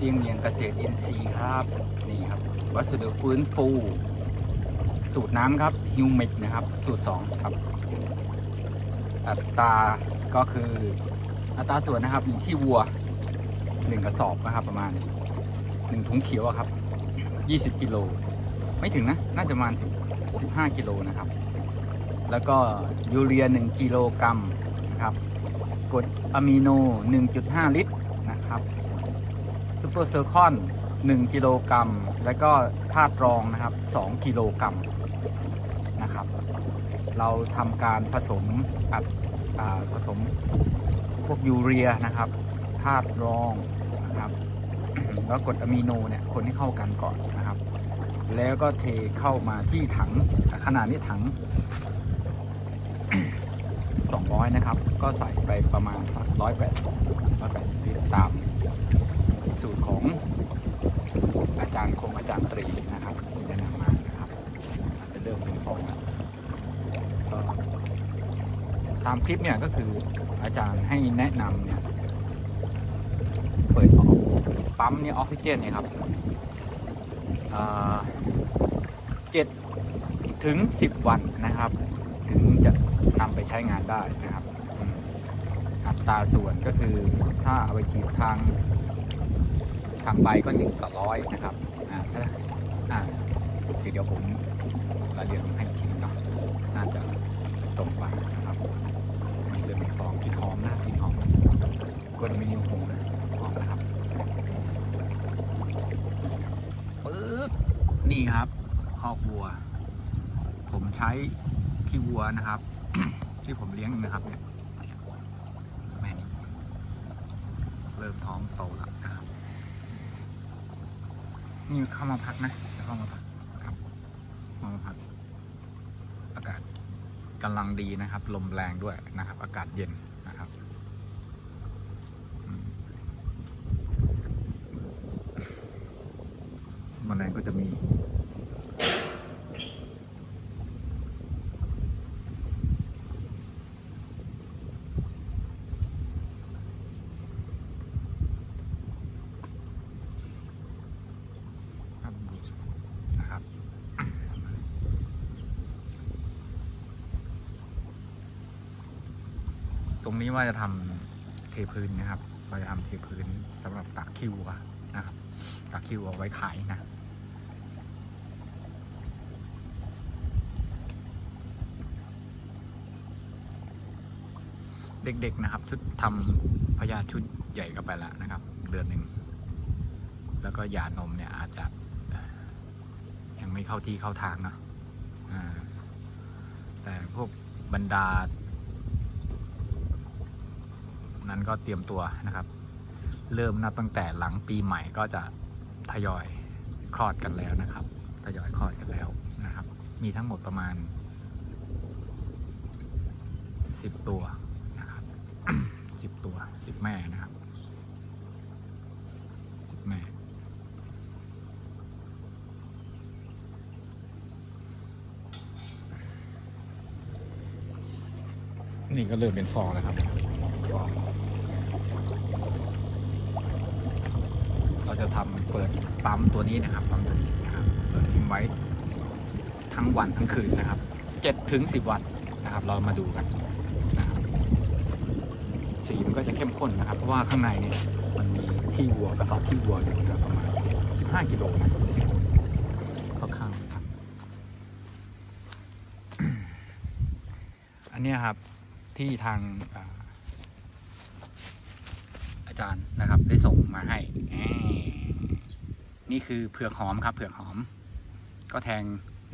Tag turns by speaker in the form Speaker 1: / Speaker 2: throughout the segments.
Speaker 1: เสียงเลียงเกษตรอินทรีย์ครับ นี่ครับ วัสดุฟื้นฟู สูตรน้ำครับฮิวมิกนะครับ สูตร 2 ครับ อัตราก็คืออัตราส่วนนะครับอยู่ที่วัว 1 กระสอบนะครับ ประมาณ 1 ถุงเขียวครับ 20 กิโล ไม่ถึงนะ น่าจะประมาณ10 15 กิโลนะครับ แล้วก็ยูเรีย 1 กิโลกรัมนะครับกรดอะมิโน 1.5 ลิตรนะครับ ซูเปอร์เซอร์คอน1กิโลกรัมแล้วก็ธาตุรองนะครับ 2 กิโลกรัมนะครับ เราทำการผสมอัดผสมพวกยูเรียนะครับธาตุรองนะครับแล้วกรดอะมิโนเนี่ยคนที่เข้ากันก่อนนะครับ แล้วก็เทเข้ามาที่ถังขนาดนี้ถัง 200 นะครับ ก็ใส่ไปประมาณสัก180 180ลิตรตาม สูตรของอาจารย์คงอาจารย์ตรีนะครับที่แนะนำมานะครับเป็นเริ่มเป็นฟองก็ตามคลิปเนี่ยก็คืออาจารย์ให้แนะนำเนี่ยเปิดออกปั๊มเนี่ยออกซิเจนเนี่ยครับเจ็ดถึงสิบวันนะครับ ถึงจะนำไปใช้งานได้นะครับอัตราส่วนก็คือถ้าเอาไปฉีดทาง ทางใบก็หนึ่งต่อร้อยนะครับอ่าถ้าอ่าเดี๋ยวผมรายละเอียดให้อีกทีนึงเนาะน่าจะตรงกว่านะครับ มันจะมีฟองกินหอมนะกินหอมกวนมินิวโฮนะหอมนะครับปึ๊บนี่ครับคอกวัว ผมใช้ขี้วัวนะครับ ที่ผมเลี้ยงนะครับเนี่ยแม่นี่เริ่มท้องโตแล้วนะครับ นี่เข้ามาพักนะเข้ามาพักครับเข้ามาพัก อากาศกำลังดีนะครับ ลมแรงด้วยนะครับ อากาศเย็นนะครับมแมลงก็จะมี ครับนะครับ ต รงนี้ว่าจะทำเทพื้นนะครับเราจะทำเทพื้นสำหรับตักคิวนะครับ ตักคิวเอาไว้ขายนะเด็กๆนะครับชุดทำพยาชุดใหญ่ก็ไปแล้วนะครับ เดือนหนึ่งแล้วก็ยานมเนี่ยอาจจะยังไม่เข้าที่เข้าทางนะแต่พวกบรรดา นั้นก็เตรียมตัวนะครับ เริ่มนับตั้งแต่หลังปีใหม่ก็จะทยอยคลอดกันแล้วนะครับ ทยอยคลอดกันแล้วนะครับ มีทั้งหมดประมาณสิบตัวนะครับสิบตัวสิบแม่นะครับสิบแม่นี่ก็เริ่มเป็นฟองแล้วครับ เราจะทำเปิดปั๊มตัวนี้นะครับปั๊มตัวนี้นะครับเปิดทิ้งไว้ทั้งวันทั้งคืนนะครับเจ็ดถึงสิบวันนะครับ เรามาดูกันนะครับสีมันก็จะเข้มข้นนะครับ เพราะว่าข้างในเนี่ยมันมีที่วัวกระสอบที่วัวอยู่นะครับประมาณสิบห้ากิโลนะคร่าวๆครับอันนี้ครับที่ทางา จารย์นะครับ ได้ส่งมาให้ นี่คือเผือกหอมครับ เผือกหอม ก็แทง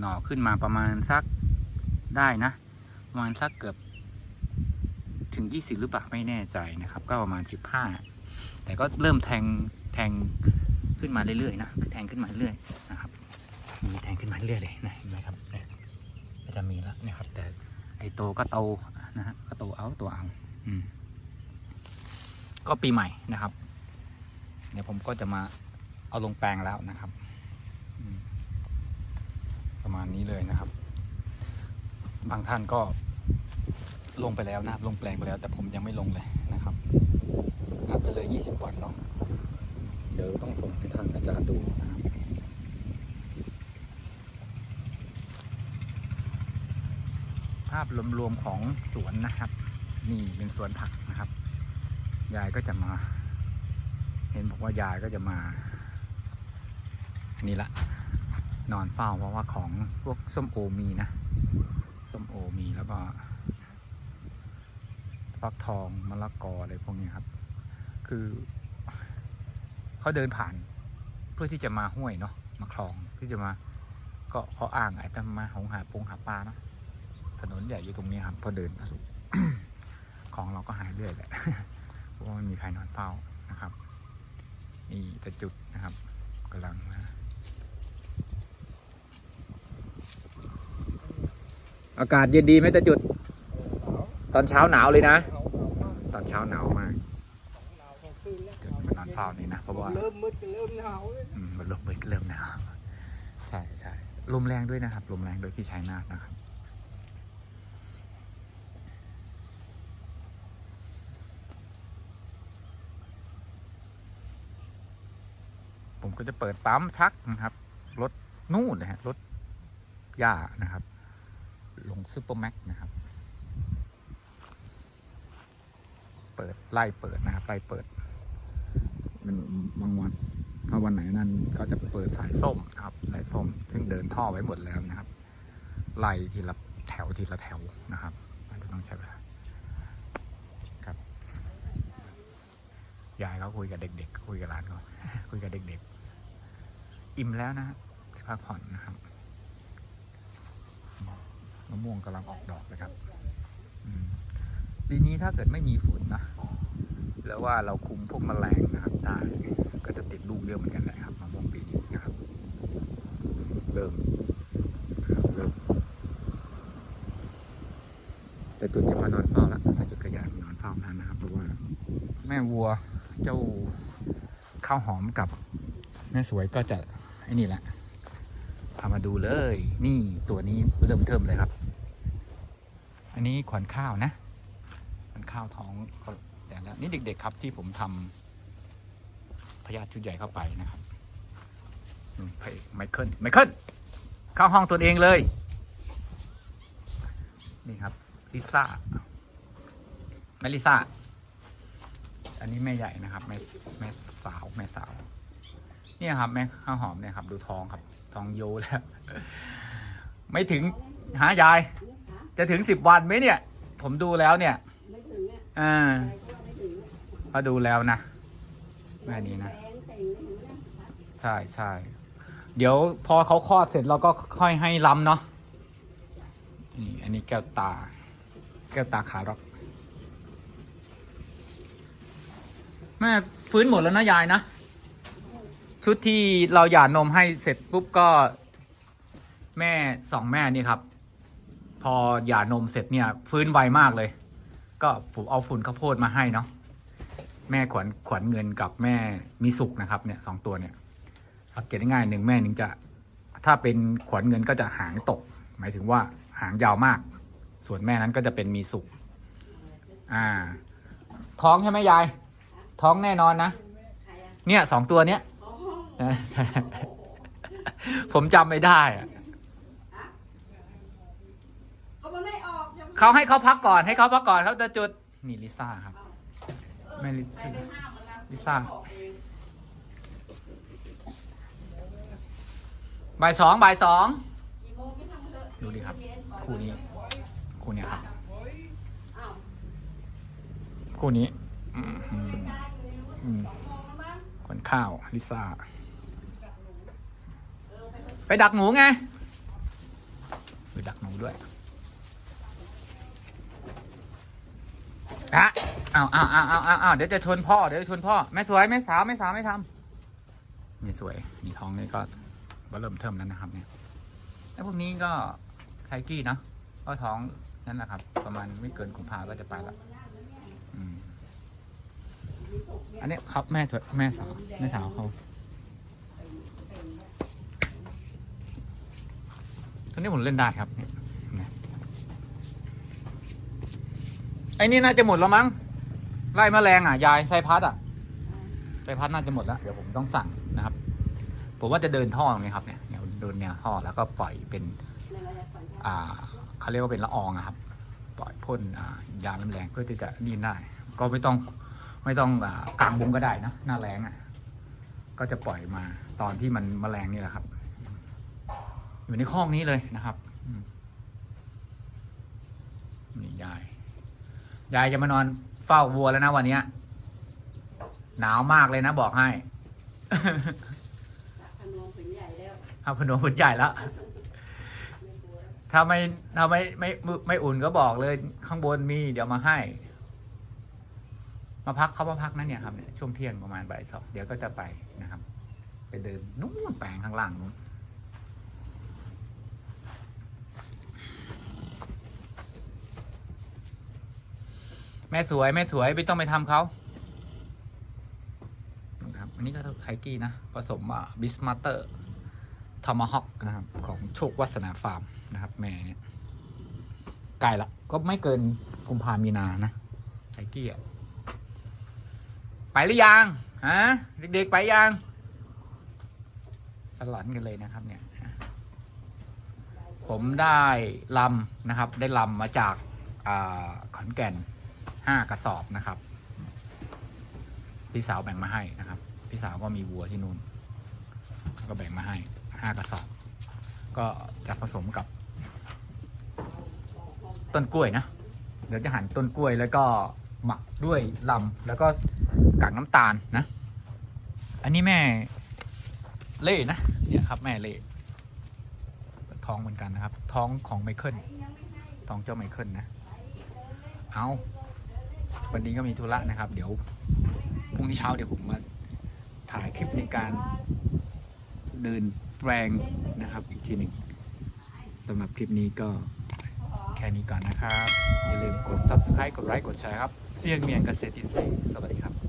Speaker 1: หน่อขึ้นมาประมาณสักได้นะ ประมาณสักเกือบถึงยี่สิบหรือเปล่าไม่แน่ใจนะครับ ก็ประมาณสิบห้าแต่ก็เริ่มแทงแทงขึ้นมาเรื่อยๆนะคือแทงขึ้นมาเรื่อยนะครับ มีแทงขึ้นมาเรื่อยเลยนะเห็นไหมครับเนี่ยก็จะมีแล้วนะครับ แต่ไอโตก็โตนะฮะก็โตเอาตัวเอา อืม ก็ปีใหม่นะครับ เดี๋ยวผมก็จะมาเอาลงแปลงแล้วนะครับ ประมาณนี้เลยนะครับ บางท่านก็ลงไปแล้วนะครับลงแปลงไปแล้ว แต่ผมยังไม่ลงเลยนะครับน่าจะเลยยี่สิบวันเนาะเดี๋ยวต้องส่งให้ทางอาจารย์ดูนะครับภาพรวมๆของสวนนะครับ นี่เป็นสวนผัก ยายก็จะมา เห็นบอกว่ายายก็จะมานี่ละ นอนเฝ้าเพราะว่าของพวกส้มโอมีนะ ส้มโอมีแล้วก็ฟักทองมะละกออะไรพวกนี้ครับ คือเขาเดินผ่าน เพื่อที่จะมาห้วยเนาะมาคลองที่จะมา ก็เขาอ้างไอ้จะมาหงหาปงหาปลาเนาะถนนใหญ่อยู่ตรงนี้ครับพอเดินทะลุของเราก็หายเรื่อยแหละ เพราะว่าไม่มีใครนอนเฝ้านะครับนี่แต่จุดนะครับกำลังมาอากาศเย็นดีไหมแต่จุด ตอนเช้าหนาวเลยนะ ตอนเช้าหนาวมากจุดมานอนเฝ้านี่นะเพราะว่า
Speaker 2: เริ่มมืดก็เริ่มหนาวเลย
Speaker 1: อืมมันลมเริ่มหนาวใช่ใช่ลมแรงด้วยนะครับลมแรงโดวยที่ชัยนาทนะครับ ผมก็จะเปิดปั๊มชักนะครับรถนู่นนะฮะรถย่านะครับ ลงซูเปอร์แม็กนะครับ เปิดไล่เปิดนะครับไล่เปิดเป็นบางวันถ้าวันไหนนั่นก็จะเปิดสายส้มนะครับสายส้ม ซึ่งเดินท่อไว้หมดแล้วนะครับ ไล่ทีละแถวทีละแถวนะครับมันจะต้องใช้เวลาครับ ยายเขาคุยกับเด็กๆ คุยกับหลานเขาคุยกับเด็กๆ อิ่มแล้วนะไปพักผ่อนนะครับมะม่วงกำลังออกดอกเลยครับอืมปีนี้ถ้าเกิดไม่มีฝนนะแล้วว่าเราคุมพวกแมลงนะครับได้ก็จะติดลูกเยอะเหมือนกันแหละครับมะม่วงปีนี้นะครับ เริ่มนะครับเริ่มแต่จุดจะมานอนเฝ้าแล้วถ้าจุดกระยานนอนเฝ้านานนะครับเพราะว่า แม่วัว เจ้าข้าวหอมกับแม่สวยก็จะไอ้นี่แหละพามาดูเลย นี่ตัวนี้เริ่มเทิมเลยครับ อันนี้ขวัญข้าวนะขวัญข้าวท้องก็แต่แล้วนี่เด็ก ๆ ครับที่ผมทำพยาธิชุดใหญ่เข้าไปนะครับอืมพระเอกไมเคิลไมเคิลเข้าห้องตัวเองเลย นี่ครับลิซ่าแม่ลิซ่า อันนี้แม่ใหญ่นะครับแม่แม่สาวแม่สาว เนี่ยครับแม่ข้าวหอมเนี่ยครับ ดูทองครับ ทองโยแล้ว ไม่ถึงหายาย จะถึงสิบวันไหมเนี่ย ผมดูแล้วเนี่ย
Speaker 3: ไม่ถึงอะ
Speaker 1: อ่า
Speaker 3: ก็ว่าไม่ถึงอะ
Speaker 1: พอดูแล้วนะแม่นี้นะ
Speaker 3: แรงแต่งไม่ถึงนะ
Speaker 1: ใช่ใช่เดี๋ยวพอเขาคลอดเสร็จเราก็ค่อยให้ล้ำเนาะนี่อันนี้แก้วตา แก้วตาขาร็อก แม่ฟื้นหมดแล้วนะยายนะ ชุดที่เราหย่านมให้เสร็จปุ๊บก็ แม่สองแม่นี่ครับ พอหย่านมเสร็จเนี่ย ฟื้นไวมากเลย ก็ผมเอาฝุ่นข้าวโพดมาให้เนาะแม่ขวัญขวัญเงินกับแม่มีสุกนะครับ เนี่ยสองตัวเนี่ยสังเกตได้ง่ายหนึ่งแม่หนึ่งจะ ถ้าเป็นขวัญเงินก็จะหางตก หมายถึงว่าหางยาวมาก ส่วนแม่นั้นก็จะเป็นมีสุกอ่า ท้องใช่ไหมยาย ท้องแน่นอนนะ
Speaker 3: ใครอะ
Speaker 1: เนี่ยสองตัวเนี้ย
Speaker 3: อ๋อ
Speaker 1: ผมจำไม่ได้อะ
Speaker 3: ก็มันไม่ออกจะ
Speaker 1: เขาให้เขาพักก่อนให้เขาพักก่อนเขาจะจุด นี่ลิซ่าครับแม่ลิ
Speaker 3: ใคร
Speaker 1: ซ่า
Speaker 3: ไปห้ามมันแล้ว
Speaker 1: ลิซ่า
Speaker 3: ออกเอง
Speaker 1: บ่ายสองบ่ายสอง
Speaker 3: กี่โมงไม่ทำเถอะ
Speaker 1: ดูดิครับ คู่นี้ คู่เนี้ยครับ
Speaker 3: อ้าว
Speaker 1: คู่นี้ อืมอืม
Speaker 3: ได้อยู่ในนู้น
Speaker 1: อืม
Speaker 3: สองโมงแล้วมั้ง
Speaker 1: ขนข้าว ลิซ่า
Speaker 3: ไป
Speaker 1: ดักหนูไง ไปดักหนูด้วยอะเอาเอาเอาเอาเอาเอาเดี๋ยวจะชนพ่อ เดี๋ยวจะชนพ่อ แม่สวย แม่สาว แม่สาว ไม่ทำนี่สวย นี่ท้องนี่ก็เริ่มเทิมแล้วนะครับ เนี่ยแล้วพวกนี้ก็ไทกี้เนอะก็ท้องนั่นแหละครับ ประมาณไม่เกินกุมภาก็จะไปละ อันนี้ครับแม่สวยแม่สาวแม่สาวเขาตัวนี้ผมเล่นได้ครับไอ้นี่น่าจะหมดแล้วมั้งไล่แมลงอะยายไซพัดอะใบพัดน่าจะหมดแล้วเดี๋ยวผมต้องสั่งนะครับ ผมว่าจะเดินท่อตรงนี้ครับเนี่ยเนี่ยเดินแนวท่อแล้วก็ปล่อยเป็น อ่าเขาเรียกว่าเป็นละอองอะครับ ปล่อยพ่นยาน้ำแรงเพื่อที่จะนี่ได้ ก็ไม่ต้อง ไม่ต้องอ่ากลางบุงก็ได้นะหน้าแรงอะ ก็จะปล่อยมาตอนที่มันมแมลงนี่แหละครับ อยู่ในคอกนี้เลยนะครับอืมนี่ยาย ยายจะมานอนเฝ้าวัวแล้วนะวันเนี้ยหนาวมากเลยนะบอกให้
Speaker 3: พนมผืนใหญ่แล้ว
Speaker 1: เอาพนมพุนใหญ่แล้ว
Speaker 3: ไม่กลัวแล้ว
Speaker 1: ถ้าไม่ถ้าไม่ไม่ไม่ไม่อุ่นก็บอกเลย ข้างบนมีเดี๋ยวมาให้ มาพักเขามาพักนั่นเนี่ยครับเนี่ยช่วงเที่ยงประมาณบ่ายสองเดี๋ยวก็จะไปนะครับ ไปเดินนู่นแปลงข้างล่างนู้นแม่สวยแม่สวยไม่ต้องไปทำเขานะครับอันนี้ก็ไคกี้นะ ผสมบิสมาเตอร์ทอมฮอกนะครับ ของโชควัฒนาฟาร์มนะครับ แม่เนี่ยใกลละก็ไม่เกินกุมภามีนานะไอเกี้ย ไปหรือยังฮะเด็กๆไปยังตลอดกันเลยนะครับเนี่ย ผมได้ลำนะครับ ได้ลำมาจากขอนแก่นห้ากระสอบนะครับ พี่สาวแบ่งมาให้นะครับ พี่สาวก็มีวัวที่นู่น ก็แบ่งมาให้ห้ากระสอบ ก็จะผสมกับ ต้นกล้วยนะเดี๋ยวจะหั่นต้นกล้วยแล้วก็หมักด้วยลำแล้วก็ กากน้ำตาลนะ อันนี้แม่เล่นะเนี่ยครับแม่เล่ท้องเหมือนกันนะครับ ท้องของไมเคิลท้องเจ้าไมเคิลนะ เอาวันนี้ก็มีธุระนะครับ เดี๋ยวพรุ่งนี้เช้าเดี๋ยวผมมาถ่ายคลิปในการเดินแปลงนะครับ อีกทีหนึ่งสำหรับคลิปนี้ก็แค่นี้ก่อนนะครับ อย่าลืมกด subscribe กดไลค์กดแชร์ครับ เซียนเมียนเกษตรอินทรีย์สวัสดีครับ